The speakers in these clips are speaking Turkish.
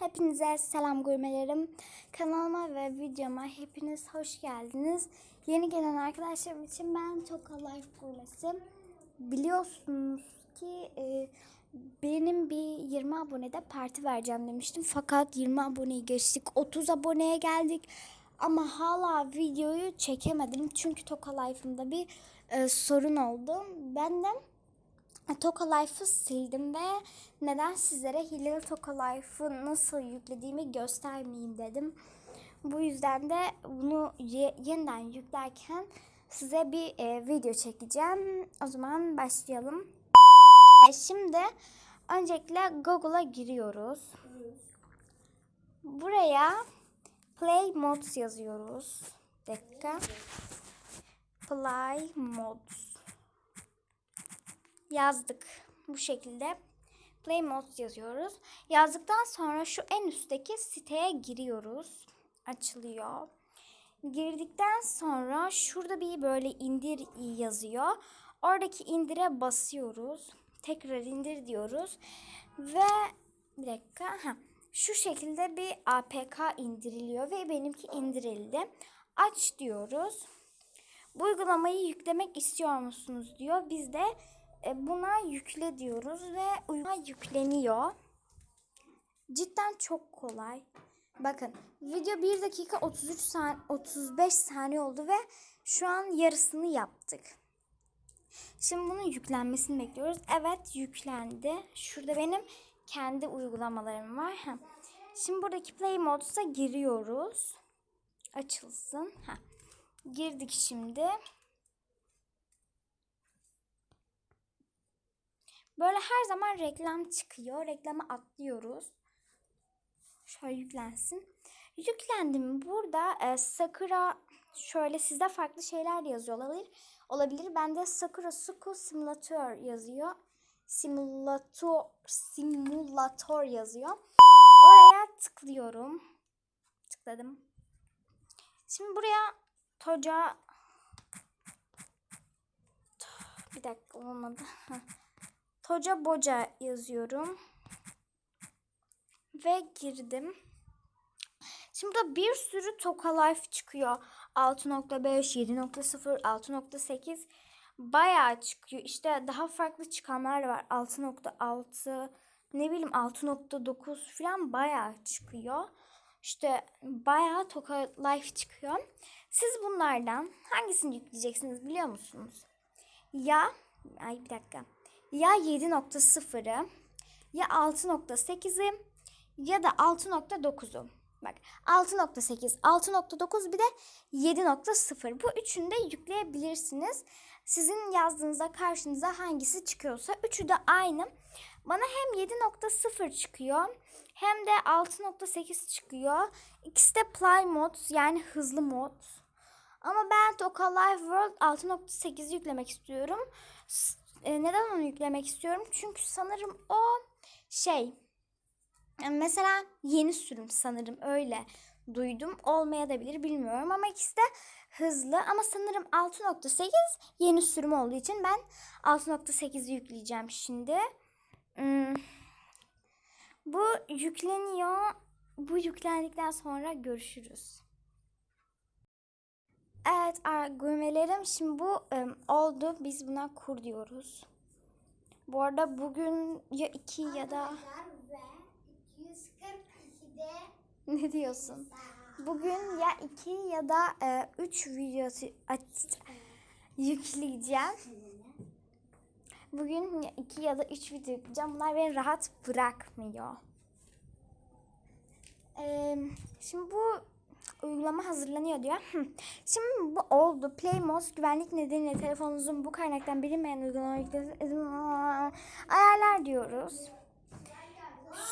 Hepinize selam görmelerim. Kanalıma ve videoma hepiniz hoş geldiniz. Yeni gelen arkadaşlarım için ben Toka Life Gurmesi. Biliyorsunuz ki e, benim bir 20 abonede parti vereceğim demiştim. Fakat 20 aboneyi geçtik. 30 aboneye geldik. Ama hala videoyu çekemedim. Çünkü Toka Life'ımda bir e, sorun oldu. Ben de Toka Life'ı sildim ve neden sizlere Hilal Toka Life'ı nasıl yüklediğimi göstermeyeyim dedim. Bu yüzden de bunu ye- yeniden yüklerken size bir e, video çekeceğim. O zaman başlayalım. E, şimdi öncelikle Google'a giriyoruz. Buraya Play Mods yazıyoruz. Dakika. Play Mods yazdık. Bu şekilde Play Mods yazıyoruz. Yazdıktan sonra şu en üstteki siteye giriyoruz. Açılıyor. Girdikten sonra şurada bir böyle indir yazıyor. Oradaki indire basıyoruz. Tekrar indir diyoruz. Ve bir dakika. Ha, şu şekilde bir APK indiriliyor ve benimki indirildi. Aç diyoruz. Bu uygulamayı yüklemek istiyor musunuz diyor. Biz de e, buna yükle diyoruz ve uygulama yükleniyor. Cidden çok kolay. Bakın video 1 dakika 33 saniye 35 saniye oldu ve şu an yarısını yaptık. Şimdi bunun yüklenmesini bekliyoruz. Evet yüklendi. Şurada benim kendi uygulamalarım var. Ha. Şimdi buradaki Play Modes'a giriyoruz. Açılsın. Ha. Girdik şimdi. Böyle her zaman reklam çıkıyor. Reklama atlıyoruz. Şöyle yüklensin. Yüklendim. Burada e, Sakura şöyle sizde farklı şeyler yazıyor olabilir. Olabilir. Bende Sakura Suku Simulator yazıyor. Simulator simulator yazıyor. Oraya tıklıyorum. Tıkladım. Şimdi buraya Toca bir dakika olmadı. Toca Boca yazıyorum. Ve girdim. Şimdi burada bir sürü Toka Life çıkıyor. 6.5, 7.0, 6.8 bayağı çıkıyor. İşte daha farklı çıkanlar var. 6.6 ne bileyim 6.9 falan bayağı çıkıyor. İşte bayağı Toka Life çıkıyor. Siz bunlardan hangisini yükleyeceksiniz biliyor musunuz? Ya ay bir dakika. Ya 7.0'ı ya 6.8'i ya da 6.9'u. Bak 6.8, 6.9 bir de 7.0. Bu üçünü de yükleyebilirsiniz. Sizin yazdığınızda karşınıza hangisi çıkıyorsa üçü de aynı. Bana hem 7.0 çıkıyor hem de 6.8 çıkıyor. İkisi de Play mod yani hızlı mod. Ama ben Toka Life World 6.8'i yüklemek istiyorum. E, neden onu yüklemek istiyorum? Çünkü sanırım o şey yani mesela yeni sürüm sanırım öyle duydum. Olmayabilir bilmiyorum ama ikisi de hızlı ama sanırım 6.8 yeni sürüm olduğu için ben 6.8'i yükleyeceğim şimdi. Hmm. Bu yükleniyor. Bu yüklendikten sonra görüşürüz. Evet gurmelerim şimdi bu ım, oldu. Biz buna kur diyoruz. Bu arada bugün ya iki ya da Ve 242'de ne diyorsun? Bugün ya iki ya da e, üç videosu aç- yükleyeceğim. Bugün ya iki ya da üç video yükleyeceğim. Bunlar beni rahat bırakmıyor. Ee, şimdi bu uygulama hazırlanıyor diyor. Şimdi bu oldu. Playmos güvenlik nedeniyle telefonunuzun bu kaynaktan bilinmeyen uygulama ayarlar diyoruz.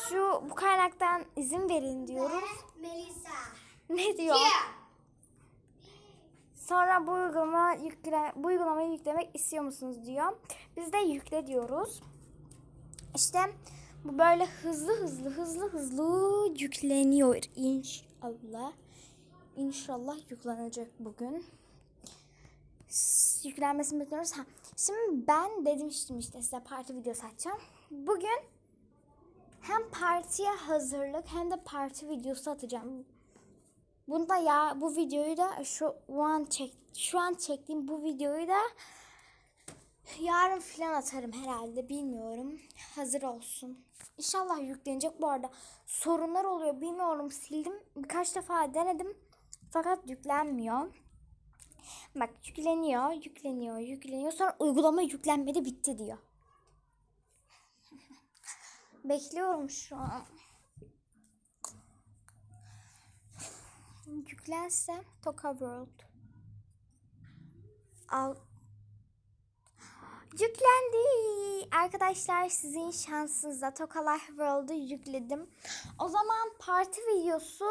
Şu bu kaynaktan izin verin diyoruz. Melisa. Ne diyor? Sonra bu uygulama yükle, bu uygulamayı yüklemek istiyor musunuz diyor. Biz de yükle diyoruz. İşte bu böyle hızlı hızlı hızlı hızlı yükleniyor inşallah. İnşallah yüklenecek bugün. Yüklenmesini bekliyoruz. Ha. Şimdi ben demiştim işte size parti videosu açacağım. Bugün hem partiye hazırlık hem de parti videosu atacağım. Bunda ya bu videoyu da şu an çek şu an çektiğim bu videoyu da yarın falan atarım herhalde bilmiyorum. Hazır olsun. İnşallah yüklenecek bu arada. Sorunlar oluyor bilmiyorum sildim. Birkaç defa denedim. Fakat yüklenmiyor. Bak yükleniyor, yükleniyor, yükleniyor. Sonra uygulama yüklenmedi bitti diyor. Bekliyorum şu an. Yüklense Toka World. Al. Yüklendi. Arkadaşlar sizin şansınıza Toka Life World'u yükledim. O zaman parti videosu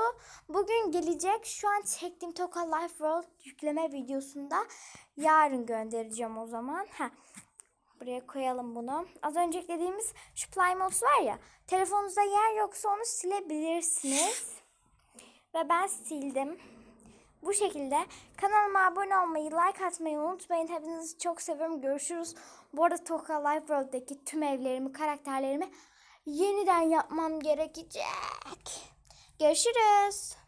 bugün gelecek. Şu an çektiğim Toka Life World yükleme videosunda yarın göndereceğim o zaman. Ha. Buraya koyalım bunu. Az önce eklediğimiz şu Plymouth var ya. Telefonunuzda yer yoksa onu silebilirsiniz. Ve ben sildim. Bu şekilde kanalıma abone olmayı, like atmayı unutmayın. Hepinizi çok seviyorum. Görüşürüz. Bu arada Toka Life World'daki tüm evlerimi, karakterlerimi yeniden yapmam gerekecek. Görüşürüz.